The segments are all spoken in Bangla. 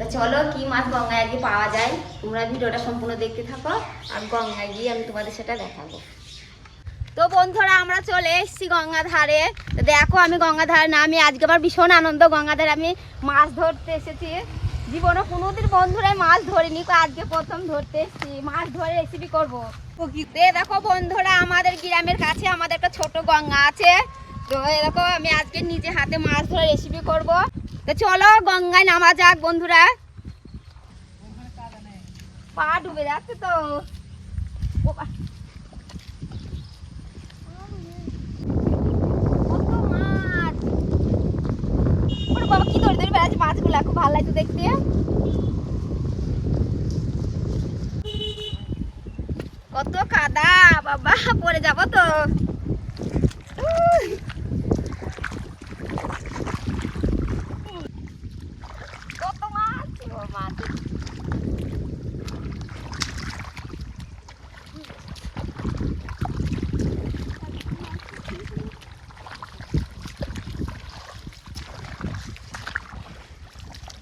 তো চলো, কি মাছ গঙ্গায় আজকে পাওয়া যায়? তোমরা ভিডিওটা সম্পূর্ণ দেখতে থাকো, আর গঙ্গায় গিয়ে আমি তোমাদের সেটা দেখাবো। তো বন্ধুরা, আমরা চলে এসেছি গঙ্গা ধারে তো দেখো, আমি গঙ্গা ধারে না, আমি আজকে আমার ভীষণ আনন্দ। গঙ্গা ধারে আমি মাছ ধরতে এসেছি। জীবনে কোনোদিন বন্ধুরা মাছ ধরিনি আজকে প্রথম ধরতে এসেছি। মাছ ধরে রেসিপি করব। দেখো বন্ধুরা, আমাদের গ্রামের কাছে আমাদের একটা ছোট গঙ্গা আছে। তো দেখো, আমি আজকে নিজে হাতে মাছ ধরে রেসিপি করব। তো চলো, গঙ্গায় নামা যাক বন্ধুরা। পা ডুবে যাচ্ছে তো। বাবা ধরে ধরে বেড়াচ্ছে খুব ভালো দেখতে। কত কাদা, বাবা পরে যাব তো উহ। কত মাছ ও মাছ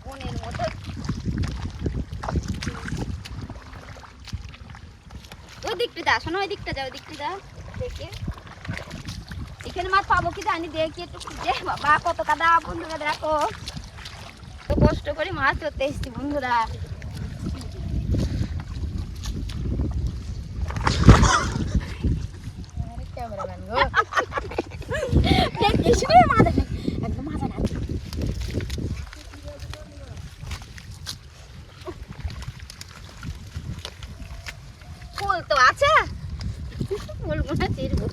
মনের মতো দিকটা যা শোনো ওই দিকটা যাও ওই দিকটা যাও দেখে। এখানে মাছ পাবো কি জানি দেখি একটু খুঁজে। বাবা কত কাদা বন্ধুরা দেখো। তো কষ্ট করে মাছ ধরতে এসেছি বন্ধুরা। দেখিস রে, মাথা নেই। একদম মাথা না ফুল তো আছে সুন্দর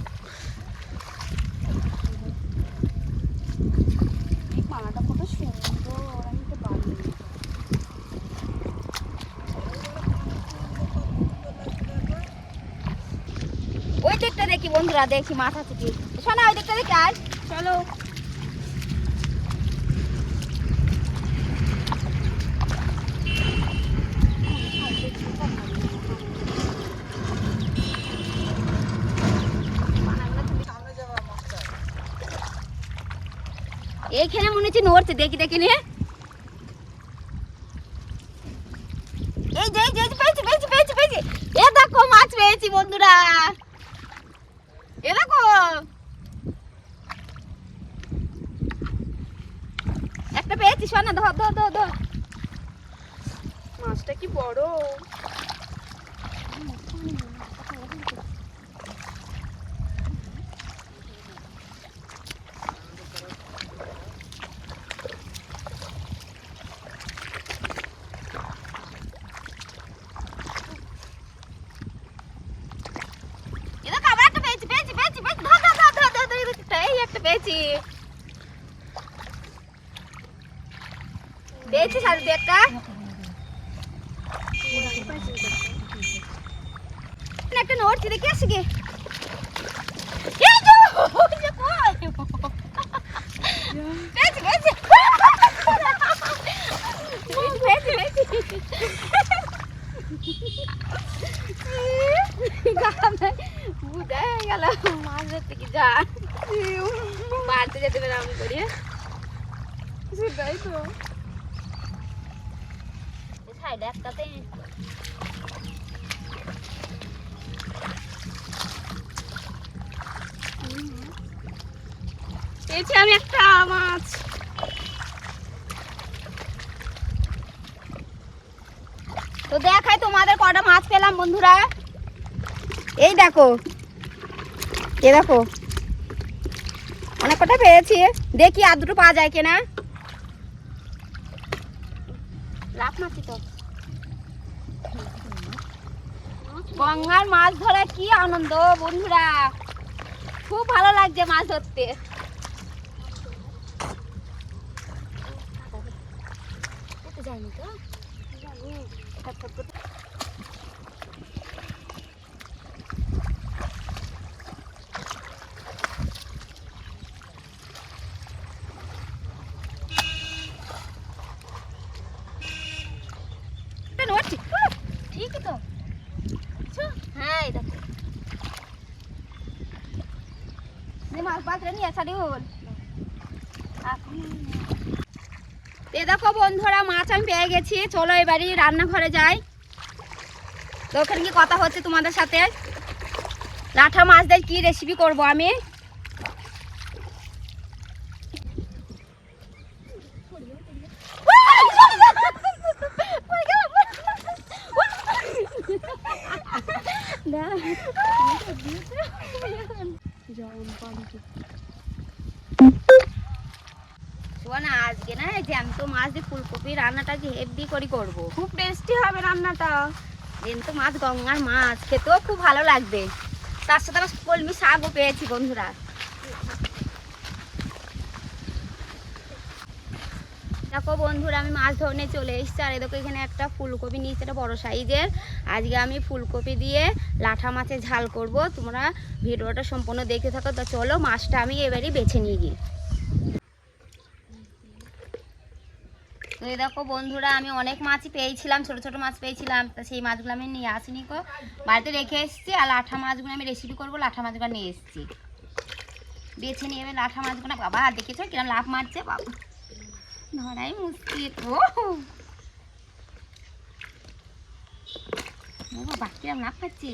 ওই দিকটা দেখি বন্ধুরা দেখি মাথা থেকে। শোনা ওই দিকটা দেখি আয়। চলো। এইখানে মনে হচ্ছে নড়ছে দেখি দেখি নিয়ে। এই যে যে যে, পেয়েছি পেয়েছি পেয়েছি পেয়েছি। এ দেখো মাছ পেয়েছি বন্ধুরা। এ দেখো। একটা পেয়েছি শোনা ধর ধর ধর ধর। মাছটা কি বড় এ দেখো আবার একটা পেয়েছি পেয়েছি পেয়েছি পেয়েছি ধর ধর ধর ধর ধর ধর, এই একটা, এই একটা পেয়েছি পেয়েছি সাথে একটা একটা নড়ছি দেখে আসি গে এই যে, ওই যে কই? পেয়েছি পেয়েছি পেয়েছি পেয়েছি গামে বুঝা হয়ে গেল মাছ ধরতে কি যা বাড়তে যেতে পারে আমি করি সেটাই তো সাইডে একটাতে পেয়েছি আমি একটা মাছ। তো দেখাই তোমাদের কটা মাছ পেলাম বন্ধুরা। এই দেখো। এ দেখো। অনেক কটা পেয়েছি। দেখি আর দুটো পাওয়া যায় কিনা। লাভ মাছি তো গঙ্গার মাছ ধরা কি আনন্দ বন্ধুরা? খুব ভালো লাগছে মাছ ধরতে। যায়নি তো নড়ছি ঠিকই তো নিয়ে হল এ দেখো বন্ধুরা মাছ আমি পেয়ে গেছি। চলো এবারই রান্নাঘরে যাই। তো ওখানে কি কথা হচ্ছে তোমাদের সাথে? লাঠা মাছ দিয়ে কি রেসিপি করব আমি? শোনা আজকে না জ্যান্ত মাছ দিয়ে ফুলকপি রান্নাটা যে হেভি করে করব। খুব টেস্টি হবে রান্নাটা। জ্যান্ত মাছ গঙ্গার মাছ খেতেও খুব ভালো লাগবে। তার সাথে কলমি শাকও পেয়েছি বন্ধুরা। দেখো বন্ধুরা, আমি মাছ ধরনে চলে এসেছি, আর দেখো এখানে একটা ফুলকপি নিয়েছি একটা বড় সাইজের। আজকে আমি ফুলকপি দিয়ে লাঠা মাছের ঝাল করব। তোমরা ভিডিওটা সম্পূর্ণ দেখতে থাকো। তো চলো, মাছটা আমি এবারই বেছে নিয়ে গিয়ে তো দেখো বন্ধুরা, আমি অনেক মাছই পেয়েছিলাম, ছোট ছোট মাছ পেয়েছিলাম। তো সেই মাছগুলো আমি নিয়ে আসিনি কো বাড়িতে রেখে এসেছি, আর লাঠা মাছগুলো আমি রেসিপি করব, লাঠা মাছগুলো নিয়ে এসেছি। বেছে নিয়ে এবার লাঠা মাছগুলো, বাবা, দেখেছ কিরম লাভ মারছে, বাবা। ধরাই মুশকিল ও! বাবা কিরম লাভ পাচ্ছি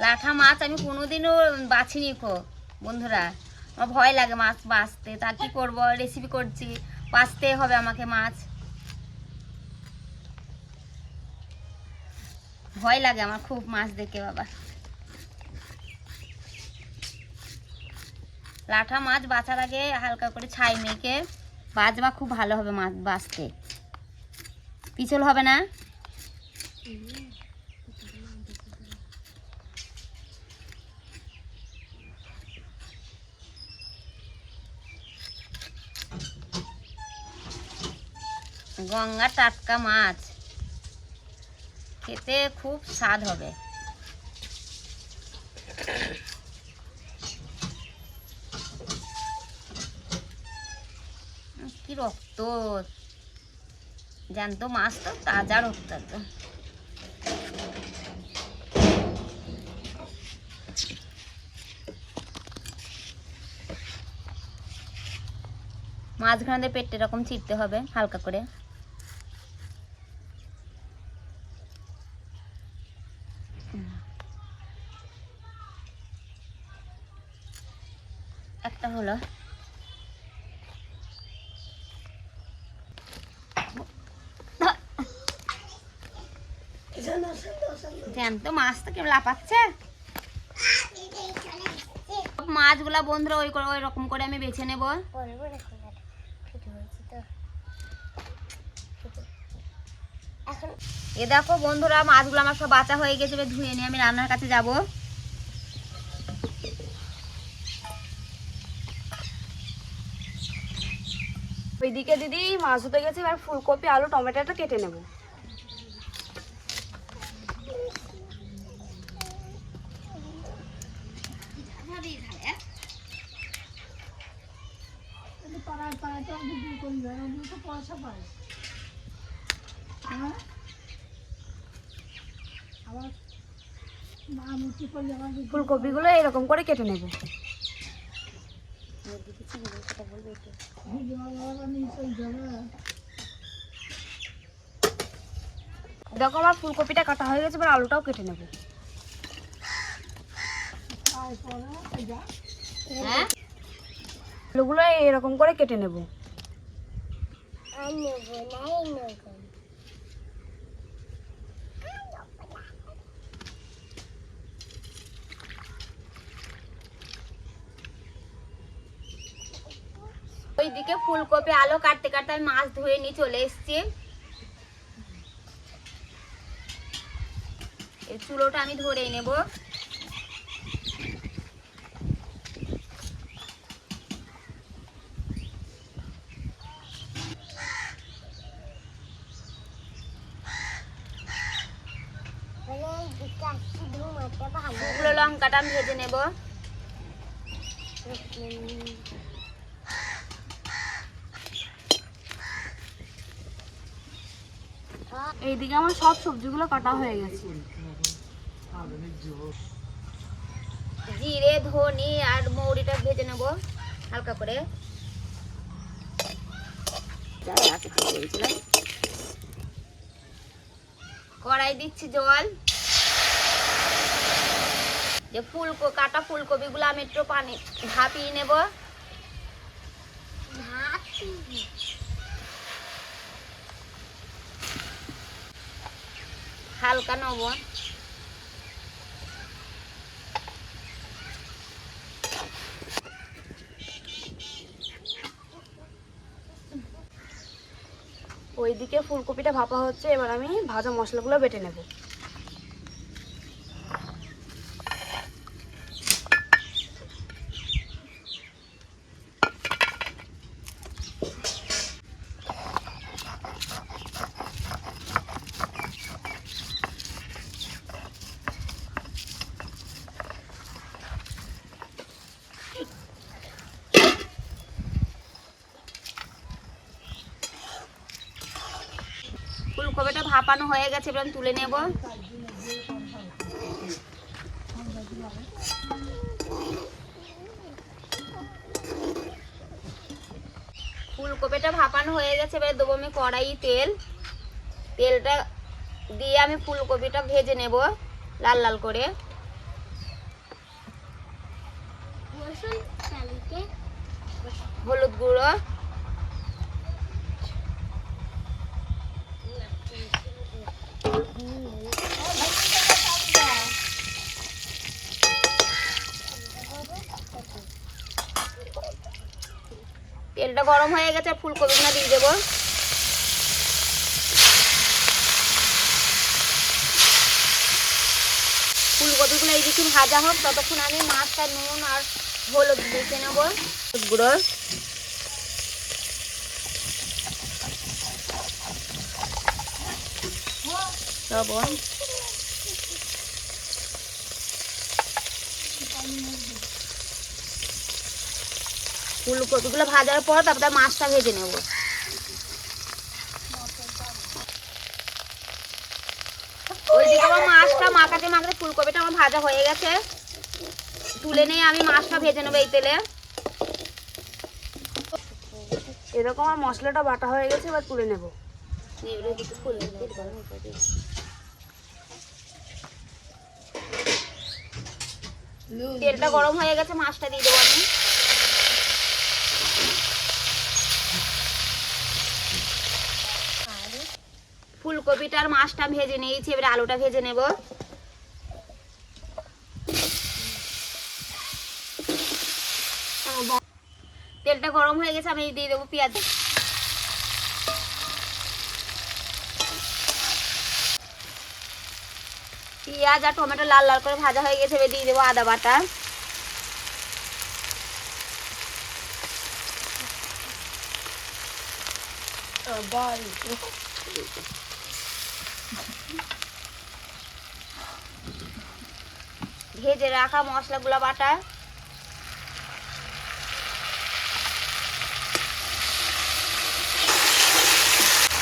লাঠা মাছ আমি কোনোদিনও বাছিনি খো বন্ধুরা। আমার ভয় লাগে মাছ বাঁচতে। তা কি করব? রেসিপি করছি। বাঁচতে হবে আমাকে মাছ। ভয় লাগে আমার খুব মাছ দেখে, বাবা। লাঠা মাছ বাঁচার আগে হালকা করে ছাই মেখে বাজবা খুব ভালো হবে মাছ বাঁচতে। পিছল হবে না? গঙ্গা টাটকা মাছ। খেতে খুব স্বাদ হবে। কি রক্ত? জ্যান্ত মাছ তো, তাজা রক্ত একদম মাঝখানে পেটটা এরকম ছিটতে হবে, হালকা করে। একটা হলো জ্যান্ত মাছ তো কেমন লাপাচ্ছে মাছগুলা বন্ধুরা ওই করে ওই রকম করে আমি বেছে নেব। এ দেখো বন্ধুরা, মাছগুলো আমার সব বাঁচা হয়ে গেছে ধুয়ে নিয়ে আমি রান্নার কাছে যাব। ওইদিকে দিদি মাছ হতে গেছে এবার ফুলকপি আলু টমেটোটা কেটে নেব। ফুলকপিগুলো এরকম করে কেটে নেব। দেখো আমার ফুলকপিটা কাটা হয়ে গেছে এবার আলুটাও কেটে নেব। হ্যাঁ? আলুগুলো এরকম করে কেটে নেব। ওইদিকে ফুলকপি আলো কাটতে কাটতে আমি মাছ ধুয়ে নিয়ে চলে এসেছি। এই চুলোটা আমি ধরে নেব। শুকনো লঙ্কাটা আমি ভেজে নেব। এইদিকে আমার সব সবজিগুলো কাটা হয়ে গেছে। জিরে, ধনি আর মৌরিটা ভেজে নেব হালকা করে। কড়াই দিচ্ছি জল। যে ফুলকো, কাটা ফুলকপিগুলো আমি একটু পানি ভাপিয়ে নেব। হালকা নব। ওইদিকে ফুলকপিটা ভাপা হচ্ছে এবার আমি ভাজা মশলাগুলো বেটে নেব ফুলকপিটা ভাপানো হয়ে গেছে এবার আমি তুলে নেব। ফুলকপিটা ভাপানো হয়ে গেছে এবার দেবো আমি কড়াই তেল। তেলটা দিয়ে আমি ফুলকপিটা ভেজে নেব লাল লাল করে। হলুদ গুঁড়ো। তেলটা গরম হয়ে গেছে ফুলকপিগুলো দিয়ে দেবো। ফুলকপিগুলো এই দিকে ভাজা হোক, ততক্ষণ আমি মাছটা নুন আর হলুদ বেছে নেব। গুঁড়ো। লবণ ফুলকপিগুলো ভাজার পর তারপরে মাছটা ভেজে নেব। ওইদিকে আমার মাছটা মাখাতে মাখাতে ফুলকপিটা আমার ভাজা হয়ে গেছে। তুলে নিয়ে আমি মাছটা ভেজে নেব এই তেলে। এরকম আমার মশলাটা বাটা হয়ে গেছে এবার তুলে নেব। তেলটা গরম হয়ে গেছে মাছটা দিয়ে দেবো আমি। ফুলকপিটা আর মাছটা ভেজে নিয়েছি এবারে আলুটা ভেজে নেব। তেলটা গরম হয়ে গেছে আমি দিয়ে দেবো পেঁয়াজ। পেঁয়াজ আর টমেটো লাল লাল করে ভাজা হয়ে গেছে দিয়ে দেবো আদা বাটা। ভেজে রাখা মশলাগুলো বাটা।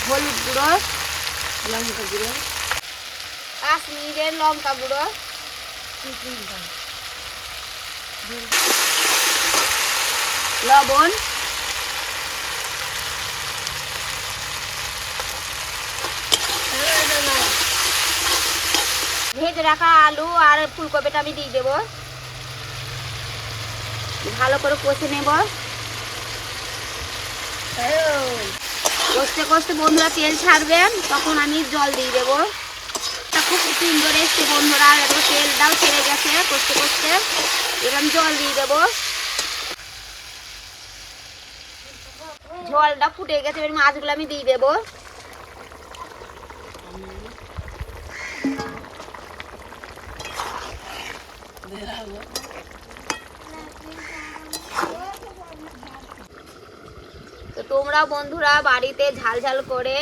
হলুদ গুঁড়ো, লঙ্কা গুঁড়ো। কাশ্মীরের লঙ্কা গুঁড়ো। লবণ। ভেজে রাখা আলু আর ফুলকপিটা আমি দিয়ে দেবো। ভালো করে কষে নেব। কষতে কষতে বন্ধুরা তেল ছাড়বে তখন আমি জল দিয়ে দেবো। খুব সুন্দর এসছে বন্ধুরা এবার তেলটাও ছেড়ে গেছে করতে কষতে। এবার আমি জল দিয়ে দেবো। জলটা ফুটে গেছে, এবার মাছগুলো আমি দিয়ে দেবো। তো তোমরা বন্ধুরা বাড়িতে ঝাল ঝাল করে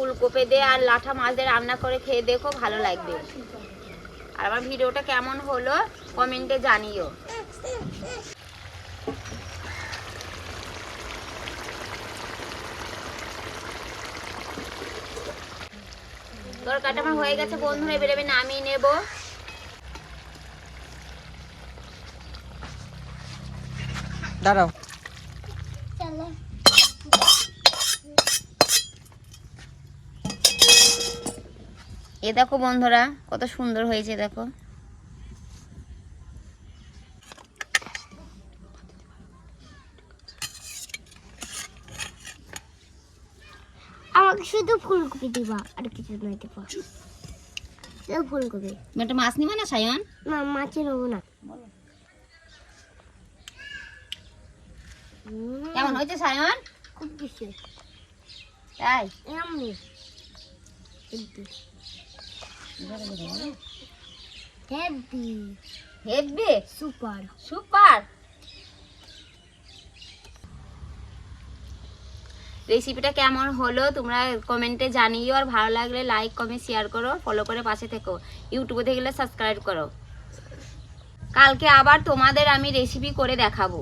ফুলকপি দিয়ে আর লাঠা মাছ দিয়ে রান্না করে খেয়ে দেখো ভালো লাগবে। আর আমার ভিডিওটা কেমন হলো কমেন্টে জানিও। তরকারিটা আমার হয়ে গেছে বন্ধু এবার আমি নামিয়ে নেব। দাঁড়াও। চলো। এ দেখো বন্ধুরা কত সুন্দর হয়েছে দেখো। আমাকে শুধু ফুলকপি দিবা আর কিছু নয় দিবা। শুধু ফুলকপি। একটা মাছ নিবা না সায়ন? না মাছের নেব না। কেমন হয়েছে সায়ন? খুব বেশি তাই? এমনি হেব্বি হেভি সুপার সুপার রেসিপিটা কেমন হলো তোমরা কমেন্টে জানিও আর ভালো লাগলে লাইক কমেন্ট শেয়ার করো ফলো করে পাশে থেকো। ইউটিউবে দেখলে সাবস্ক্রাইব করো। কালকে আবার তোমাদের আমি রেসিপি করে দেখাবো।